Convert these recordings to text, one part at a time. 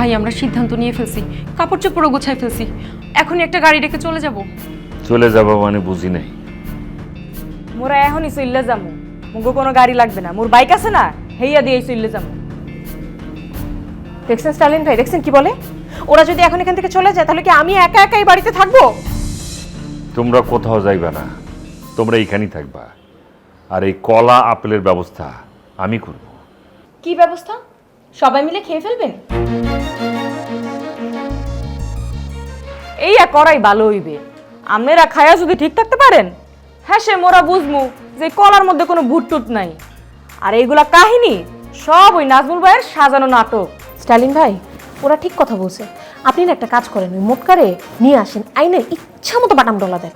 ভাই আমরা সিদ্ধান্ত নিয়ে ফেলছি। কাপড় চোপড়ও গোছাই ফেলছি। এখনই একটা গাড়ি ডেকে চলে যাব। চলে যাব মানে বুঝি নাই। মোরা এখনই চললে যাব মুগো কোনো গাড়ি লাগবে না। মোর বাইক আছে না হেইয়া দিয়ে চললে যাব দেখছেন স্টালিন ভাই? দেখছেন কি বলে? ওরা যদি এখন এখান থেকে চলে যায় তাহলে কি আমি একা একা এই বাড়িতে থাকব? তোমরা কোথাও যাইবা না। তোমরা এইখানেই থাকবা। আর এই কলা আপেলের ব্যবস্থা আমি করব। কি ব্যবস্থা? সবাই মিলে খেয়ে ফেলবেন? এই এক করাই ভালো হইবে। আপনারা খায়া যদি ঠিক থাকতে পারেন? হ্যাঁ সে মোরা বুঝমু যে কলার মধ্যে কোনো ভুটটুট নাই। আর এইগুলা কাহিনী সব ওই নাজমুল ভাইয়ের সাজানো নাটক। স্টালিন ভাই ওরা ঠিক কথা বলছে। আপনি না একটা কাজ করেন ওই মোটকারে নিয়ে আসেন আইনে ইচ্ছা মতো বাটাম ডলা দেন।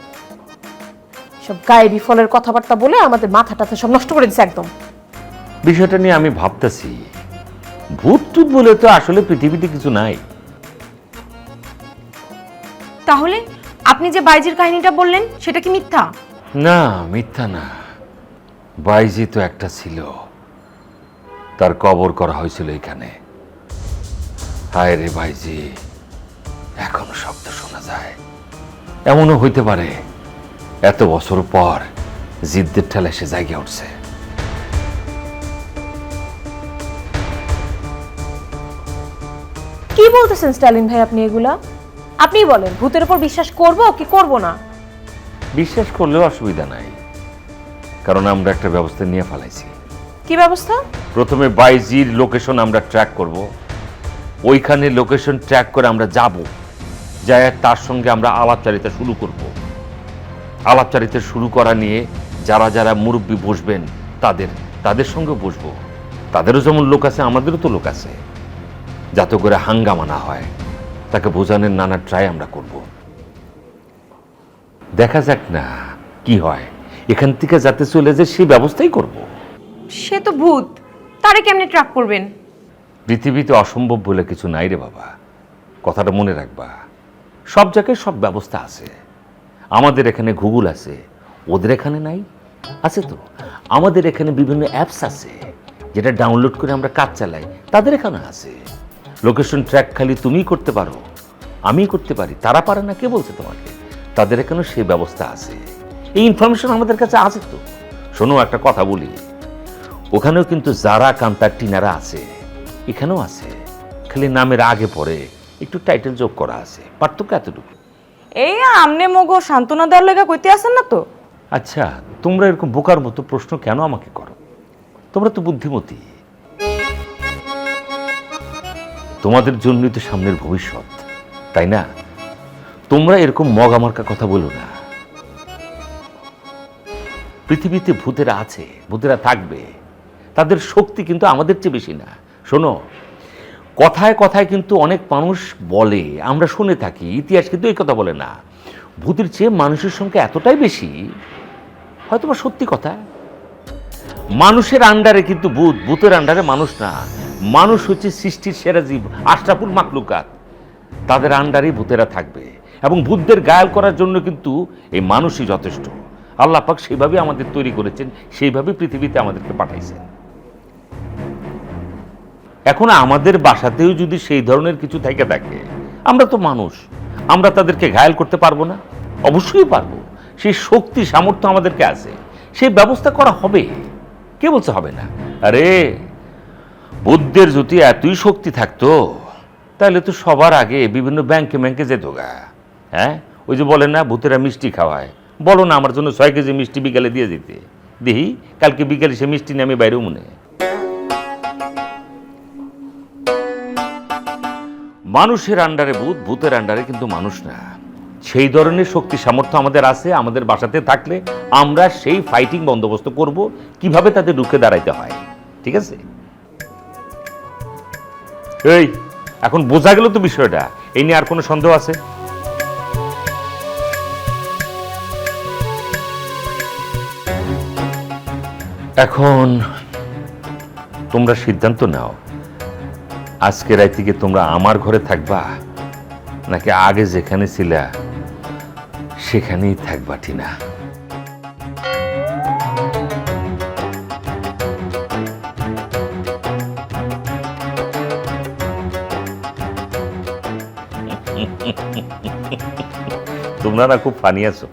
সব গায়ে বিফলের কথাবার্তা বলে আমাদের মাথা টাথা সব নষ্ট করে দিচ্ছে একদম। বিষয়টা নিয়ে আমি ভাবতেছি। ভূত টুত বলে তো আসলে পৃথিবীতে কিছু নাই। তাহলে আপনি যে বাইজির কাহিনীটা বললেন সেটা কি মিথ্যা? না মিথ্যা না। বাইজি তো একটা ছিল। তার কবর করা হয়েছিল এখানে। হায় রে বাইজি এখনও শব্দ শোনা যায়। এমনও হইতে পারে এত বছর পর জিদ্দের ঠেলা সে জায়গা উঠছে। কি বলতেছেন স্টালিন ভাই আপনি এগুলা? আপনি বলেন ভূতের উপর বিশ্বাস করব কি করব না? বিশ্বাস করলেও অসুবিধা নাই কারণ আমরা একটা ব্যবস্থা নিয়ে ফেলাইছি। কি ব্যবস্থা? প্রথমে বাইজির লোকেশন আমরা ট্র্যাক করব ওইখানে লোকেশন ট্র্যাক করে আমরা যাব যাই তার সঙ্গে আমরা আলাপচারিতা শুরু করব। আলাপচারিতা শুরু করা নিয়ে যারা যারা মুরব্বী বসবেন তাদের তাদের সঙ্গে বসবো। তাদেরও যেমন লোক আছে আমাদেরও তো লোক আছে। যাতে করে হাঙ্গামা না হয়। তাকে বোঝানোর নানা ট্রাই আমরা করব। দেখা যাক না কি হয়। এখান থেকে যাতে চলে যায় সেই ব্যবস্থাই করব। সে তো ভূত। তারে কেমনে ট্রাক করবেন? পৃথিবীতে অসম্ভব বলে কিছু নাই রে বাবা। কথাটা মনে রাখবা। সব জায়গায় সব ব্যবস্থা আছে। আমাদের এখানে গুগল আছে। ওদের এখানে নাই? আছে তো। আমাদের এখানে বিভিন্ন অ্যাপস আছে। যেটা ডাউনলোড করে আমরা কাজ চালাই। তাদের এখানে আছে। লোকেশন ট্র্যাক খালি তুমিই করতে পারো আমিই করতে পারি তারা পারে না কে বলছে তোমাকে? তাদের এখানেও সেই ব্যবস্থা আছে। এই ইনফরমেশন আমাদের কাছে আছে তো। শোনো একটা কথা বলি। ওখানেও কিন্তু যারা কান্তার টিনারা আছে এখানেও আছে। খালি নামের আগে পরে একটু টাইটেল যোগ করা আছে। পার্থক্য এতটুকু। এই আমনে মগো সান্ত্বনা দেওয়ার লেগে কইতে আসেন না তো? আচ্ছা তোমরা এরকম বোকার মতো প্রশ্ন কেন আমাকে করো? তোমরা তো বুদ্ধিমতী। তোমাদের জন্যই তো সামনের ভবিষ্যৎ, তাই না? তোমরা এরকম মগ আমারকা কথা বলো না। পৃথিবীতে ভূতেরা আছে, ভূতেরা থাকবে। তাদের শক্তি কিন্তু আমাদের চেয়ে বেশি না। শোনো, কথায় কথায় কিন্তু অনেক মানুষ বলে, আমরা শুনে থাকি, ইতিহাস কিন্তু এই কথা বলে না। ভূতের চেয়ে মানুষের সংখ্যা এতটাই বেশি হয়তো বা সত্যি কথা। মানুষের আন্ডারে কিন্তু ভূত, ভূতের আন্ডারে মানুষ না। মানুষ হচ্ছে সৃষ্টির সেরা জীব, আশরাফুল মাকলুকাত তাদের আন্ডারেই ভূতেরা থাকবে এবং ভূতদের গায়াল করার জন্য কিন্তু এই মানুষই যথেষ্ট। আল্লাহ পাক সেইভাবে আমাদের তৈরি করেছেন সেইভাবে পৃথিবীতে আমাদেরকে পাঠাইছেন। এখন আমাদের বাসাতেও যদি সেই ধরনের কিছু থেকে থাকে, আমরা তো মানুষ, আমরা তাদেরকে ঘায়াল করতে পারব না? অবশ্যই পারব। সেই শক্তি, সামর্থ্য আমাদেরকে আছে, সেই ব্যবস্থা করা হবে, কে বলছে হবে না? আরে বুদ্ধের যদি এতই শক্তি থাকতো, তাহলে তো সবার আগে বিভিন্ন ব্যাংকে ব্যাংকে যেত গা। হ্যাঁ? ওই যে বলে না, ভূতেরা মিষ্টি খাওয়ায়। বলো না আমার জন্য ছয় কেজি মিষ্টি বিকালে দিয়ে দিতে। দেখি কালকে বিকালে সে মিষ্টি নিয়ে আমি বাইরেও মনে মানুষের আন্ডারে ভূত, ভূতের আন্ডারে কিন্তু মানুষ না। সেই ধরনের শক্তি সামর্থ্য আমাদের আছে, আমাদের বাসাতে থাকলে আমরা সেই ফাইটিং বন্দোবস্ত করব, কীভাবে তাদের রুখে দাঁড়াইতে হয়। ঠিক আছে? এই, এখন বোঝা গেল তো বিষয়টা। এই নিয়ে আর কোনো সন্দেহ আছে? এখন তোমরা সিদ্ধান্ত নাও, আজকে রাত থেকে তোমরা আমার ঘরে থাকবা, নাকি আগে যেখানে ছিলা, সেখানেই থাকবা, টিনা? তোমরা না খুব ফানি আছো